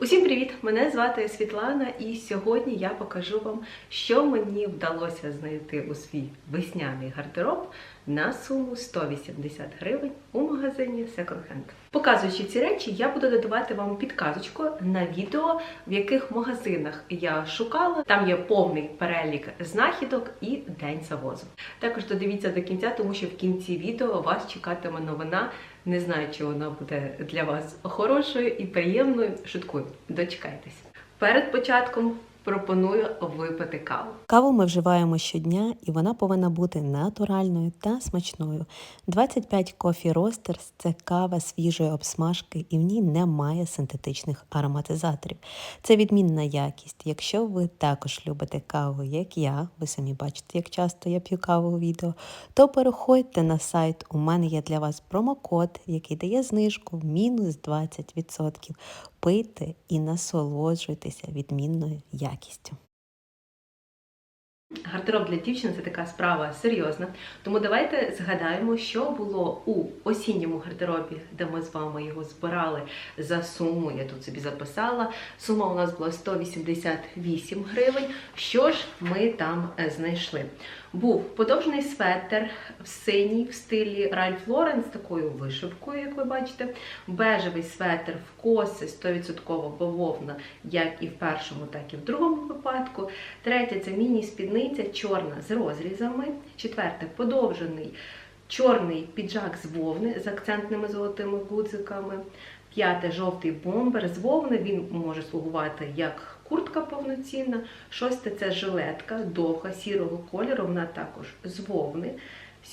Усім привіт! Мене звати Світлана, і сьогодні я покажу вам, що мені вдалося знайти у свій весняний гардероб на суму 180 гривень у магазині Second Hand. Показуючи ці речі, я буду додавати вам підказочку на відео, в яких магазинах я шукала. Там є повний перелік знахідок і день завозу. Також додивіться до кінця, тому що в кінці відео вас чекатиме новина. Не знаю, чи вона буде для вас хорошою і приємною. Шуткую, дочекайтесь. Перед початком пропоную випити каву. Каву ми вживаємо щодня, і вона повинна бути натуральною та смачною. 25 Coffee Roasters – це кава свіжої обсмажки, і в ній немає синтетичних ароматизаторів. Це відмінна якість. Якщо ви також любите каву, як я, ви самі бачите, як часто я п'ю каву у відео, то переходьте на сайт. У мене є для вас промокод, який дає знижку в мінус 20%. Пийте і насолоджуйтеся відмінною якістю якістю. Гардероб для дівчин це така справа серйозна. Тому давайте згадаємо, що було у осінньому гардеробі, де ми з вами його збирали за суму. Я тут собі записала. Сума у нас була 188 гривень. Що ж ми там е, знайшли? Був подовжений светр в синій в стилі Ральф Лорен з такою вишивкою, як ви бачите. Бежевий светр в коси 100% бавовна, як і в першому, так і в другому випадку. Третє це міні-спідниця чорна з розрізами. Четверте подовжений чорний піджак з вовни з акцентними золотими гудзиками. П'яте жовтий бомбер з вовни. Він може слугувати як куртка повноцінна. Шосте це жилетка довга сірого кольору, вона також з вовни.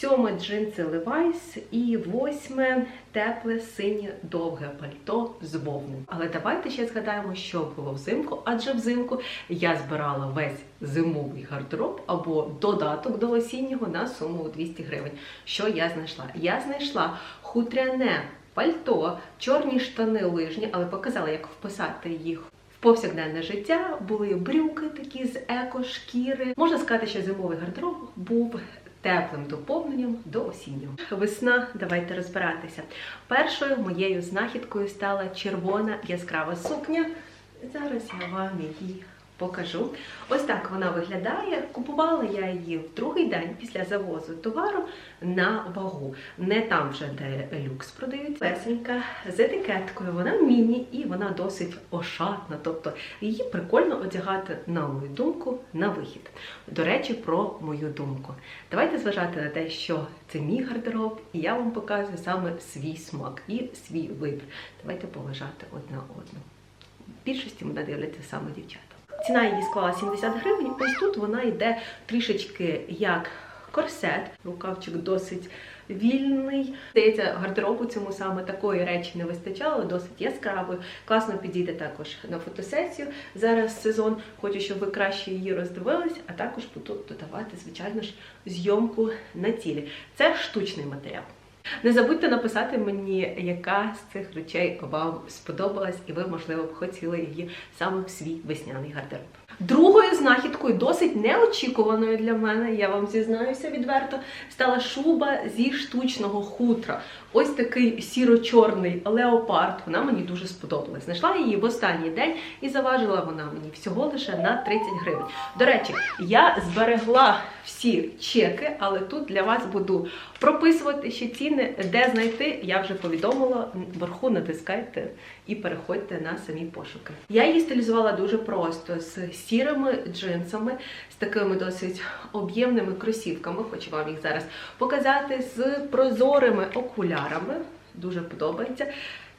Сьоме джинси Levi's і восьме тепле синє довге пальто з вовни. Але давайте ще згадаємо, що було взимку, адже взимку я збирала весь зимовий гардероб або додаток до осіннього на суму у 200 гривень. Що я знайшла? Я знайшла хутряне пальто, чорні штани лижні, але показала, як вписати їх. Повсякденне життя були брюки такі з еко-шкіри. Можна сказати, що зимовий гардероб був теплим доповненням до осіннього. Весна, давайте розбиратися. Першою моєю знахідкою стала червона яскрава сукня. Зараз я вам її покажу. Ось так вона виглядає. Купувала я її в другий день після завозу товару на вагу. Не там вже, де люкс продають. Лесенька з етикеткою. Вона міні і вона досить ошатна. Тобто її прикольно одягати, на мою думку, на вихід. До речі, про мою думку. Давайте зважати на те, що це мій гардероб, і я вам показую саме свій смак і свій вибір. Давайте поважати одна одну. В більшості мене дивляться саме дівчата. Ціна її склала 70 гривень. Ось тут вона йде трішечки як корсет. Рукавчик досить вільний. Здається, гардеробу цьому саме такої речі не вистачало, досить яскравою. Класно підійде також на фотосесію. Зараз сезон. Хочу, щоб ви краще її роздивились, а також буду додавати, звичайно ж, зйомку на тілі. Це штучний матеріал. Не забудьте написати мені, яка з цих речей вам сподобалась, і ви, можливо, б хотіли її саме в свій весняний гардероб. Другою знахідкою, досить неочікуваною для мене, я вам зізнаюся відверто, стала шуба зі штучного хутра. Ось такий сіро-чорний леопард. Вона мені дуже сподобалась. Знайшла її в останній день і заважила вона мені всього лише на 30 гривень. До речі, я зберегла всі чеки, але тут для вас буду прописувати ще ціни, де знайти. Я вже повідомила. Вверху натискайте і переходьте на самі пошуки. Я її стилізувала дуже просто з сірими джинсами, з такими досить об'ємними кросівками. Хочу вам їх зараз показати з прозорими окулярами. Дуже подобається.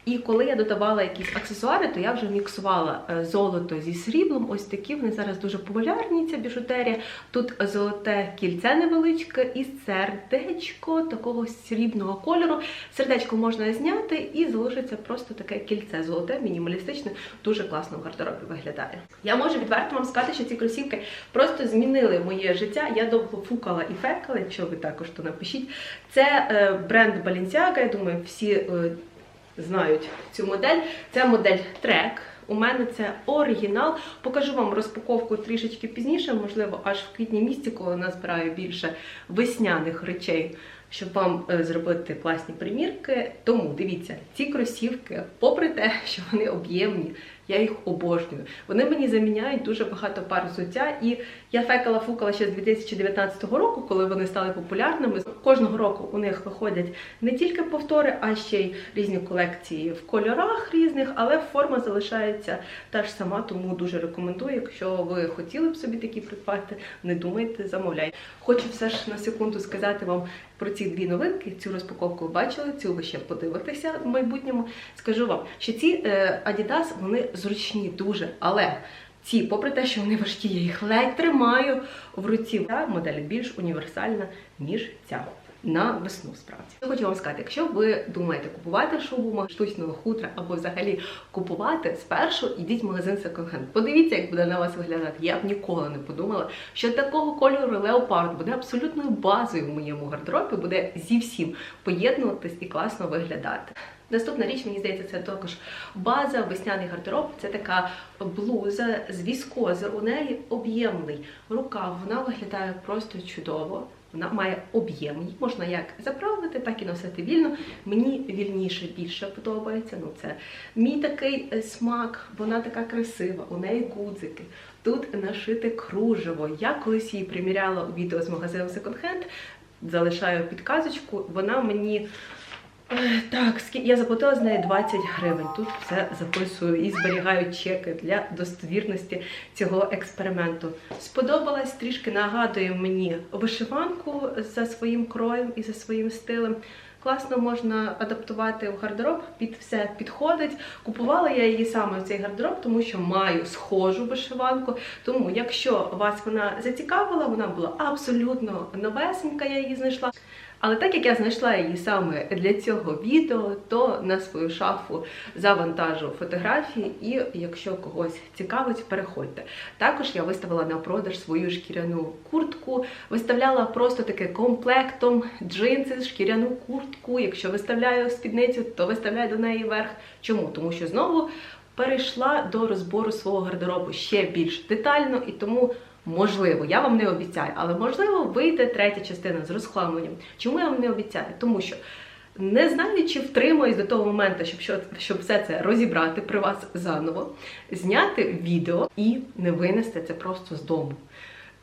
І коли я додавала якісь аксесуари, то я вже міксувала е, золото зі сріблом. Ось такі вони зараз дуже популярні. Ця біжутерія. Тут золоте кільце невеличке і сердечко такого срібного кольору. Сердечко можна зняти і залишиться просто таке кільце золоте, мінімалістичне, дуже класно в гардеробі виглядає. Я можу відверто вам сказати, що ці кросівки просто змінили моє життя. Я довго фукала і фекала, якщо ви також то напишіть. Це е, бренд Balenciaga, я думаю, всі. Знають цю модель. Це модель трек. У мене це оригінал. Покажу вам розпаковку трішечки пізніше, можливо, аж в квітні місці, коли назбираю більше весняних речей, щоб вам е, зробити класні примірки. Тому дивіться, ці кросівки, попри те, що вони об'ємні, Я їх обожнюю. Вони мені заміняють дуже багато пар взуття, і я фекала фукала ще з 2019 року, коли вони стали популярними. Кожного року у них виходять не тільки повтори, а ще й різні колекції в кольорах різних, але форма залишається та ж сама, тому дуже рекомендую. Якщо ви хотіли б собі такі придбати, не думайте, замовляйте. Хочу все ж на секунду сказати вам про ці дві новинки. Цю розпаковку ви бачили, цю ви ще подивитеся в майбутньому. Скажу вам, що ці е, Adidas вони зручні дуже, але ці, попри те, що вони важкі, я їх ледь тримаю в руці. Ця модель більш універсальна, ніж ця. На весну справді Я хочу вам сказати, якщо ви думаєте купувати шубу штучного хутра або взагалі купувати спершу, йдіть в магазин Hand. Подивіться, як буде на вас виглядати. Я б ніколи не подумала, що такого кольору леопард буде абсолютною базою в моєму гардеробі, буде зі всім поєднуватись і класно виглядати. Наступна річ, мені здається, це також база, весняний гардероб. Це така блуза з віскози. У неї об'ємний рукав. Вона виглядає просто чудово. Вона має об'єм. Її можна як заправити, так і носити вільно. Мені вільніше більше подобається. Ну це мій такий е, смак. Вона така красива. У неї гудзики. Тут нашите кружево. Я колись її приміряла у відео з магазину Second Hand. Залишаю підказочку. Вона мені. Так, я заплатила з неї 20 гривень. Тут все записую і зберігаю чеки для достовірності цього експерименту. Сподобалась трішки нагадує мені вишиванку за своїм кроєм і за своїм стилем. Класно можна адаптувати в гардероб, під все підходить. Купувала я її саме в цей гардероб, тому що маю схожу вишиванку. Тому, якщо вас вона зацікавила, вона була абсолютно новесенька, я її знайшла. Але так як я знайшла її саме для цього відео, то на свою шафу завантажу фотографії, і якщо когось цікавить, переходьте. Також я виставила на продаж свою шкіряну куртку, виставляла просто таке комплектом джинси, шкіряну куртку. Якщо виставляю спідницю, то виставляю до неї верх. Чому? Тому що знову перейшла до розбору свого гардеробу ще більш детально і тому. Можливо, я вам не обіцяю, але можливо вийде третя частина з розхламленням. Чому я вам не обіцяю? Тому що не знаю, чи втримаюсь до того моменту, щоб, щоб все це розібрати при вас заново, зняти відео і не винести це просто з дому.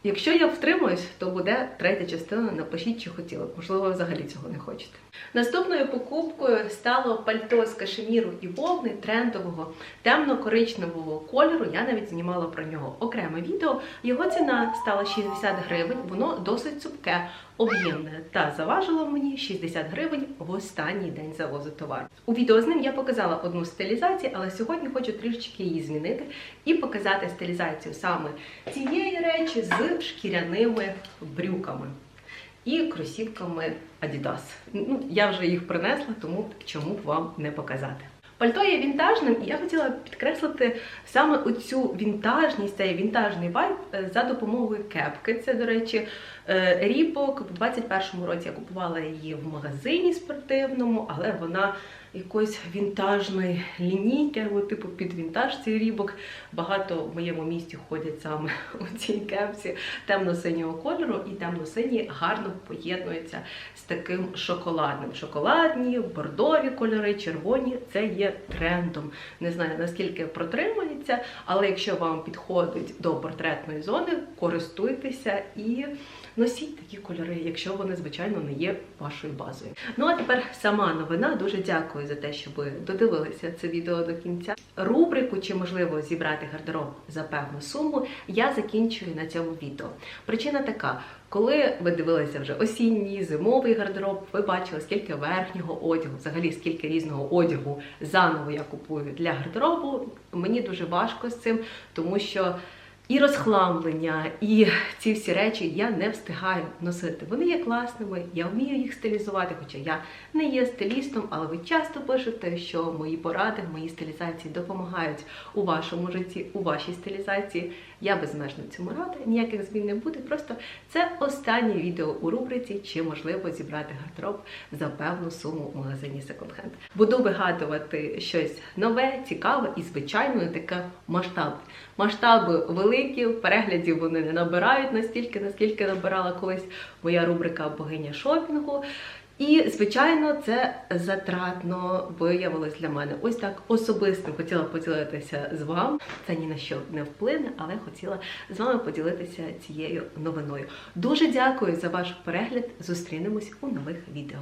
Якщо я втримаюсь, то буде третя частина. Напишіть, чи хотіли. б. Можливо, взагалі цього не хочете. Наступною покупкою стало пальто з кашеміру і вовни трендового темно-коричневого кольору. Я навіть знімала про нього окреме відео. Його ціна стала 60 гривень. Воно досить цупке, об'ємне та заважило мені 60 гривень в останній день завозу товару. У відео з ним я показала одну стилізацію, але сьогодні хочу трішечки її змінити і показати стилізацію саме цієї речі з шкіряними брюками і кросівками Adidas. Ну, я вже їх принесла, тому чому б вам не показати. Пальто є вінтажним, і я хотіла підкреслити саме оцю вінтажність, цей вінтажний вайб е, за допомогою кепки. Це, до речі, е, ріпок. В 21-му році я купувала її в магазині спортивному, але вона якоїсь вінтажної лінійки, або типу під вінтаж цей рібок. Багато в моєму місті ходять саме у цій кепці темно-синього кольору, і темно-синій гарно поєднується з таким шоколадним. Шоколадні, бордові кольори, червоні це є трендом. Не знаю наскільки протримається, але якщо вам підходить до портретної зони, користуйтеся і носіть такі кольори, якщо вони, звичайно, не є вашою базою. Ну а тепер сама новина. Дуже дякую за те, що ви додивилися це відео до кінця. Рубрику чи можливо зібрати гардероб за певну суму я закінчую на цьому відео. Причина така. Коли ви дивилися вже осінній, зимовий гардероб, ви бачили, скільки верхнього одягу, взагалі скільки різного одягу заново я купую для гардеробу. Мені дуже важко з цим, тому що і розхламлення, і ці всі речі я не встигаю носити. Вони є класними, я вмію їх стилізувати, хоча я не є стилістом, але ви часто пишете, що мої поради, мої стилізації допомагають у вашому житті, у вашій стилізації. Я безмежно цьому рада, ніяких змін не буде. Просто це останнє відео у рубриці, чи можливо зібрати гардероб за певну суму в магазині Hand. Буду вигадувати щось нове, цікаве і, звичайно, таке масштаб. Масштаби великі, переглядів вони не набирають настільки, наскільки набирала колись моя рубрика Богиня шопінгу. І, звичайно, це затратно виявилось для мене. Ось так особисто хотіла поділитися з вами. Це ні на що не вплине, але хотіла з вами поділитися цією новиною. Дуже дякую за ваш перегляд. Зустрінемось у нових відео.